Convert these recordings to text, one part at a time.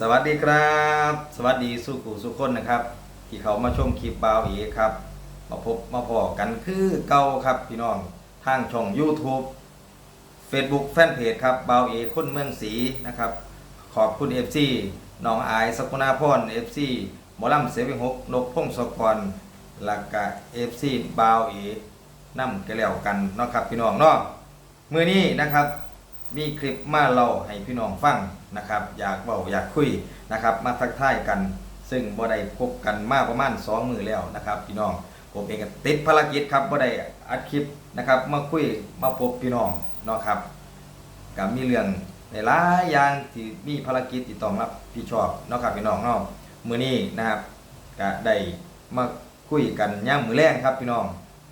สวัสดีครับ สวัสดีสุขุสุขคนนะครับ ที่เขามาชมคลิปบาวเอครับ มาพบมาพอกันคือเก่าครับพี่น้องทางช่อง YouTube Facebook Fanpage ครับบาวเอคนเมืองศรีนะครับ ขอบคุณ FC น้องอายสกุณาพร FC หมอลำเสวิงหกนกพงศกรและก็ FC บาวเอนำกันแล้วกันเนาะครับพี่น้องเนาะมือนี้นะครับ มีคลิปมาเล่าให้พี่น้องฟังนะครับ อยากเบาอยากคุยนะครับ มาทักทายกัน ซึ่งบ่ได้พบกันมาประมาณสองมือแล้วนะครับ พี่น้องผมเองก็ติดภารกิจครับบ่ได้อัดคลิปนะครับ มาคุยมาพบพี่น้องเนาะครับกับมีเรื่องหลายอย่างที่มีภารกิจที่ต้อรับผิดชอบเนาะครับพี่น้องเนาะมือนี้นะครับก็ได้มาคุยกันย่ามมือแรงครับพี่น้อง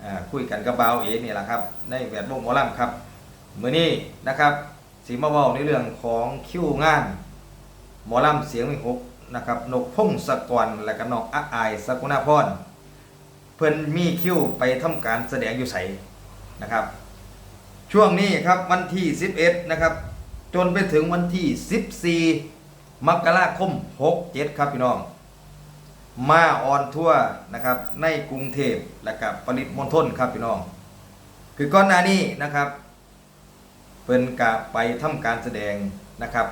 อ่าคุยกันกับบ่าวเอนี่แหละครับในแวดวงหมอลำครับมือนี้นะครับ สีมาเว้าในเรื่องของคิวงาน หมอลำเสียงวิหกนะครับนกพงศกรและก็นกอาอายสกุณาพรเพิ่นมีคิวไปทำการแสดงอยู่ใสนะครับ ช่วงนี้ครับวันที่ 11 นะครับ จนไปถึงวันที่ 14 มกราคม 67 ครับพี่น้อง มาออนทัวร์นะครับในกรุงเทพและกับปริมณฑลครับพี่น้อง คือก่อนหน้านี้นะครับ เพิ่นกะไปทำการแสดงนะครับ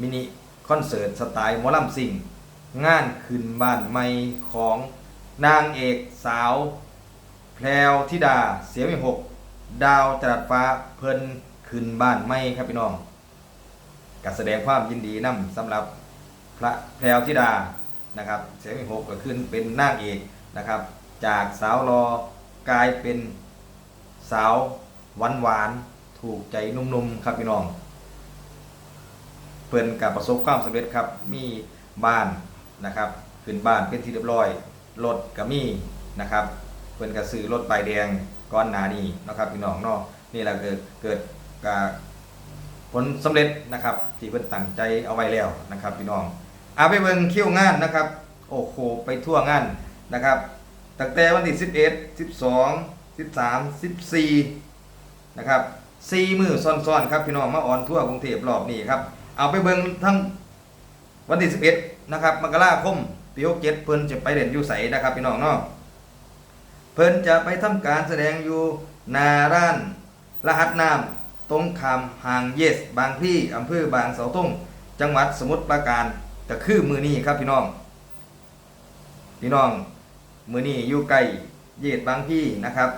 มินิคอนเสิร์ตสไตล์มอลำซิ่งงานขึ้นบ้านใหม่ของนางเอกสาว แพรวธิดาเสียงหก ดาวจรัสฟ้าเพิ่นขึ้นบ้านใหม่ครับพี่น้องกัแสดงความยินดีนํสำหรับพระแพรวธิดานะครับ เสียงหกก็ขึ้นเป็นนางเอกนะครับ จากสาวรอกลายเป็นสาวหวานหวาน ถูกใจนุ่มๆครับพี่น้อง เพิ่นกับประสบความสำเร็จครับ มีบ้านนะครับขึ้นบ้านเป็นที่เรียบร้อยรถก็มีนะครับ เพิ่นก็ซื้อรถป้ายแดงก้อนหนานี้นะครับพี่น้องเนาะนี่แหละเกิดเกิดกับผลสำเร็จนะครับ ที่เพิ่นตั้งใจเอาไว้แล้วนะครับ พี่น้องเอาไปเบิ่งคิวงานนะครับ โอ้โหไปทั่วงานนะครับตั้งแต่วันที่11 12 13 14นะครับ สี่มือซ้อนๆครับพี่น้องมาออนทั่วกรุงเทพรอบนี้ครับเอาไปเบิ่งทั้งวันที่11นะครับมกราคมปี67เพิ่นจะไปเล่นอยู่ไสนะครับพี่น้องเนาะเพิ่นจะไปทำการแสดงอยู่นาร้านรหัสน้ำตรงคำห่างเยส บางพลีอำเภอบางเสาทงจังหวัดสมุทรปราการก็คือมือนี้ครับพี่น้อง พี่น้องมือนี้อยู่ใกล้เยสบางพลีนะครับ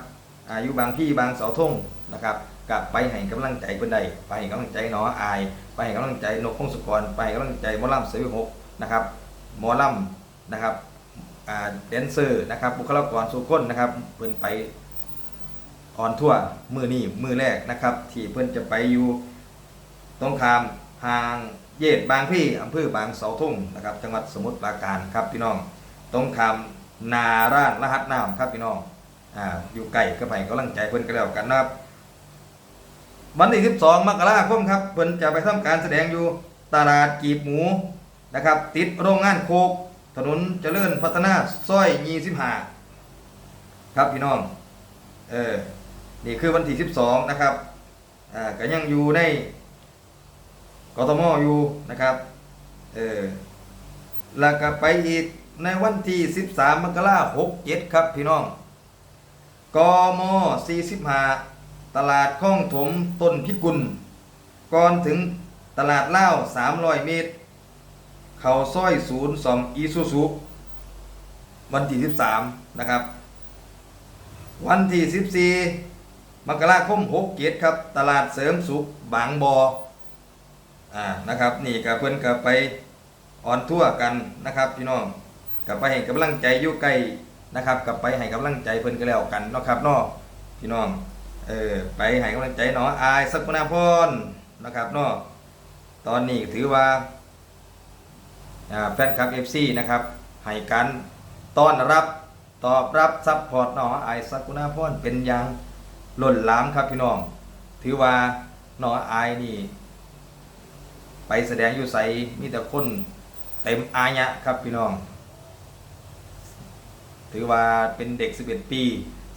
อายุบางพี่บางเสาธง นะครับกับไปให้กำลังใจเพิ่นใดไปให้กำลังใจหนออาย ไปให้กำลังใจนกพงศกรไปให้กำลังใจมอลำเสือหกนะครับมอลำนะครับแดนเซอร์นะครับบุคลากรสุคนนะครับเพิ่อนไปออนทั่วมือนี้มือแรกนะครับ ที่เพิ่อนจะไปอยู่ตรงคามห่างเยดบางพี่อำเภอบางเสาธงนะครับ จังหวัดสมุทรปราการครับพี่น้องตรงคามนาร้านรหัสน้ำครับพี่น้องอ่าอยู่ไกลก็ไปกำลังใจเพิ่นก็แล้วกันนะครับ วันที่ 12 มกราคมครับเพิ่นจะไปทำการแสดงอยู่ตลาดกีบหมูนะครับ ติดโรงงานโคก ถนนเจริญพัฒนาซอย25ครับพี่น้องเออนี่คือวันที่ 12 นะครับอ่าก็ยังอยู่ในกทมอยู่นะครับเออแล้วก็ไปอีกในวันที่ 13 มกราคม67 ครับพี่น้องกม45 ตลาดข้องถมต้นพิกุล ก่อนถึงตลาดเล่า300 เมตร เขาซอยศูนย์สองอีซูซุวันที่ 13 นะครับ วันที่ 14 มกราคม67ครับ ตลาดเสริมสุขบางบออ่านะครับ นี่กับเพื่อนกับไปออนทั่วกันนะครับพี่น้องกับไปให้กำลังใจอยู่ใกล้นะครับกับไปให้กำลังใจเพิ่อนก็แล้วกันนะครับนาะพี่น้อง เออไปให้กำลังใจเนาะอายสักกุณาพรนะครับเนาะตอนนี้ถือว่าแฟนคลับ FC นะครับให้การต้อนรับตอบรับซัพพอร์ตเนาะอายสักกุณาพรเป็นอย่างล้นหลามครับพี่น้อง ถือว่าเนาะอายนี่ ไปแสดงอยู่ไสมีแต่คนเต็มอายะครับพี่น้อง ถือว่าเป็นเด็ก 11 ปี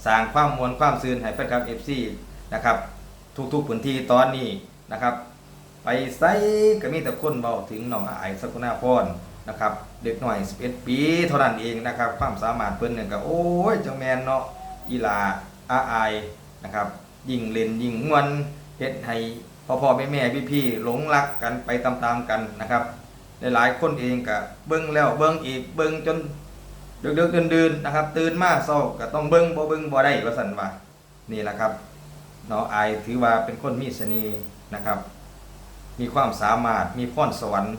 สร้างความมวลความซื่นให้แฟนคลับ FC นะครับทุกๆพื้นที่ตอนนี้นะครับ ไปไสก็มีแต่คนเบาถึงหน้องอายสกุณาพรนะครับเด็กหน่อย 11 ปีเท่านั้นเองนะครับ ความสามารถเพิ่นเนี่ยก็โอ้ยจังแมนเนาะอีลาอาอายนะครับยิ่งเล่นยิ่งมวนเฮ็ดให้พ่อพ่อแม่แม่พี่พี่หลงรักกันไปตามๆกันนะครับหลายๆคนเองก็เบิ่งแล้วเบิ่งอีกเบิ่งจน ดึกๆดื่นๆนนะครับ ตื่นมาเช้าก็ต้องเบิ่งบ่เบิ่งบ่ได้ว่าซั่นว่านี่แหละครับน้องอายถือว่าเป็นคนมีเสน่ห์นะครับ มีความสามารถมีพรสวรรค์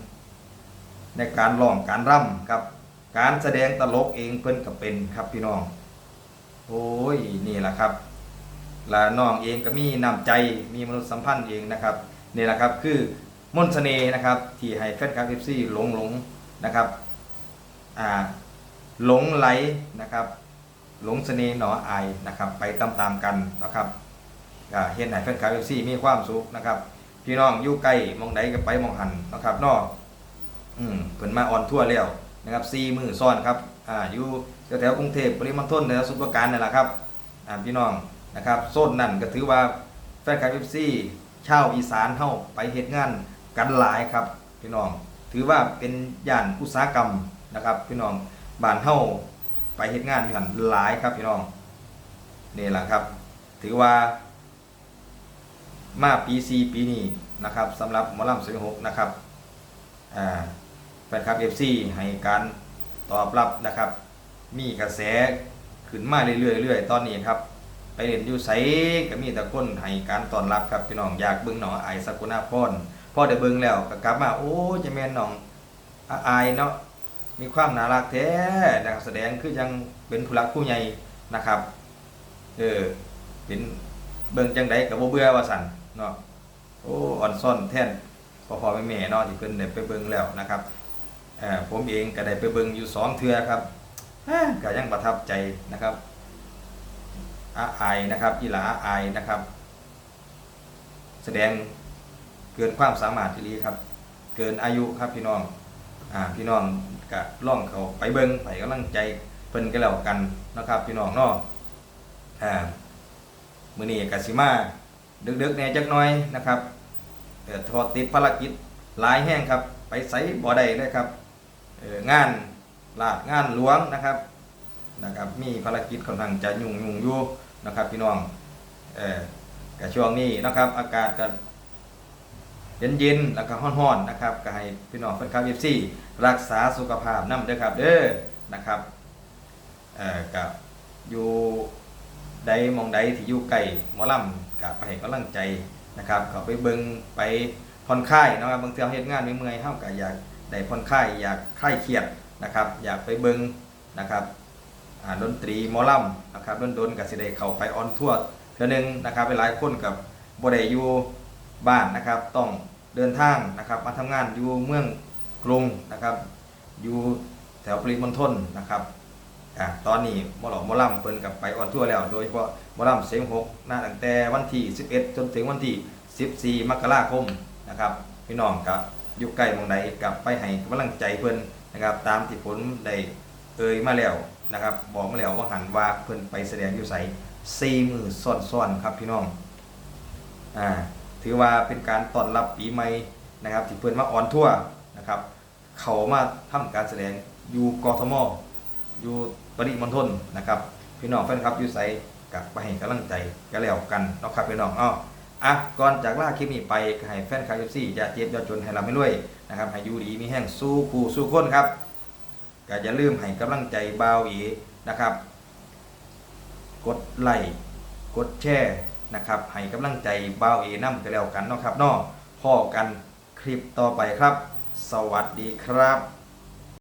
ในการร้องการร่ำครับ การแสดงตลกเองเพิ่นก็เป็นครับพี่น้อง โอ้ยนี่แหละครับและน้องเองก็มีน้ำใจมีมนุษยสัมพันธ์เองนะครับนี่แหละครับคือมนต์เสน่ห์นะครับที่ให้แฟนคลับเอฟซีหลงหลงนะครับอ่า หลงไหลนะครับ หลงเสน่ห์หนออายนะครับ ไปตามๆกันนะครับเห็นให้แฟนคลับเอฟซีมีความสุขนะครับ พี่น้องอยู่ใกล้มองใดก็ไปมองหันนะครับนอกอืมเพิ่นมาออนทั่วแล้วนะครับสี่มือซ้อนครับอ่าอยู่แถวกรุงเทพปริมณฑลแถวสุพรรณการนั่แหละครับอ่าพี่น้องนะครับโซนนั่นก็ถือว่าแฟนคลับ FC ชาวอีสานเฮาไปเฮ็ดงานกันหลายครับ พี่น้อง ถือว่าเป็นย่านอุตสาหกรรมนะครับ พี่น้อง บ้านเฮาไปเฮ็ดงานอยู่หันหลายครับพี่น้องนี่แหละครับ ถือว่ามาปี4ปีนี้นะครับสำหรับหมอลำสิหกนะครับแฟนคลับ FC ให้การตอบรับนะครับ มีกระแสขึ้นมาเรื่อยๆตอนนี้ครับ ไปเล่นอยู่ไสก็มีแต่คนให้การต้อนรับครับพี่น้องอยากเบิ่งหนองอสกุณาพรพ่อได้เบิ่งแล้วก็กลับมาโอ้จะแม่นน้องอาอายเนาะ มีความน่ารักแท้นักแสดงคือยังเป็นผู้รักผู้ใหญ่นะครับ เออเป็นเบิ่งจังไดก็บ่เบื่อว่าซั่นเนาะโอ้อ่อนซ่อนแท่นพอพอแม่แม่เนาะที่เพิ่นได้ไปเบิ่งแล้วนะครับเออผมเองก็ได้ไปเบิ่งอยู่สองเทื่อครับอ่าก็ยังประทับใจนะครับอาอายนะครับอีหลาอาอายนะครับ แสดงเกินความสามารถที่ดีครับ เกินอายุครับพี่น้อง อ่าพี่น้องก็ล่องเขาไปเบิงไปกำลังใจเพิ่นก็แล้วกันนะครับ พี่น้องเนาะอ่ามื้อนี้ก็สิมาดึกๆแหน่จักหน่อยนะครับเอ่ทอดติดภารกิจหลายแห้งครับ ไปใส่บ่ได้เลยครับงานลาดงานหลวงนะครับนะครับ มีภารกิจค่อนข้างจะยุ่งยุ่งอยู่นะครับ พี่น้องเออกับช่วงนี้นะครับ อากาศก็เย็นๆแล้วก็ร้อนๆนะครับก็ให้พี่น้องแฟนคลับ FC รักษาสุขภาพนำเด้อครับเด้อนะครับเอ่อกับอยู่ใดมองใดที่อยู่ใกล้หมอลำกับไปให้กำลังใจนะครับเขาไปเบิงไปผ่อนคลายนะครับบางทีเราเฮ็ดงานเมื่อยๆเฮาก็อยากได้ผ่อนคลายอยากคลายเครียดนะครับ อยากไปเบิงนะครับดนตรีหมอลำนะครับดนๆก็สิได้เข้าไปออนทัวร์เทื่อหนึงนะครับหลายคนกับบ่ได้อยู่บ้านนะครับ ต้องเดินทางนะครับ มาทำงานอยู่เมือง กรุงนะครับ อยู่แถวปริมณฑลนะครับอ่าตอนนี้มอหลอกมอลำเพิ่นกับไปออนทั่วแล้ว โดยเฉพาะมอลำเสียงหกนะตั้งแต่วันที่ 11 จนถึงวันที่ 14 มกราคมนะครับพี่น้องกับอยู่ใกล้มองใดกับไปให้กำลังใจเพิ่นนะครับ ตามที่ผลได้เอ่ยมาแล้วนะครับบอกมาแล้วว่าหันว่าเพิ่นไปแสดงอยู่ไสสี่มือซ้อนๆครับพี่น้องอ่าถือว่าเป็นการต้อนรับปีใหม่นะครับ ที่เพิ่นมาออนทั่ว นะครับ เขามาทำการแสดงอยู่กทมอยู่ปริมณฑลนะครับ พี่น้องแฟนคลับอยู่ไสกับไปให้กำลังใจกันแล้วกันนะครับพี่น้องอ้ออะก่อนจากล่าคลิปนี้ไปให้แฟนคลับ FC อย่าเจ็บย่าจนให้เราไม่รวยนะครับให้ยูดีมีแห้งสู้คู่สู้คนครับก็อย่าลืมให้กำลังใจบ่าวอีนะครับ กดไลค์กดแชร์นะครับให้กำลังใจบ่าวเอนํกันแล้วกันนะครับนาะพอกันคลิปต่อไปครับ สวัสดีครับ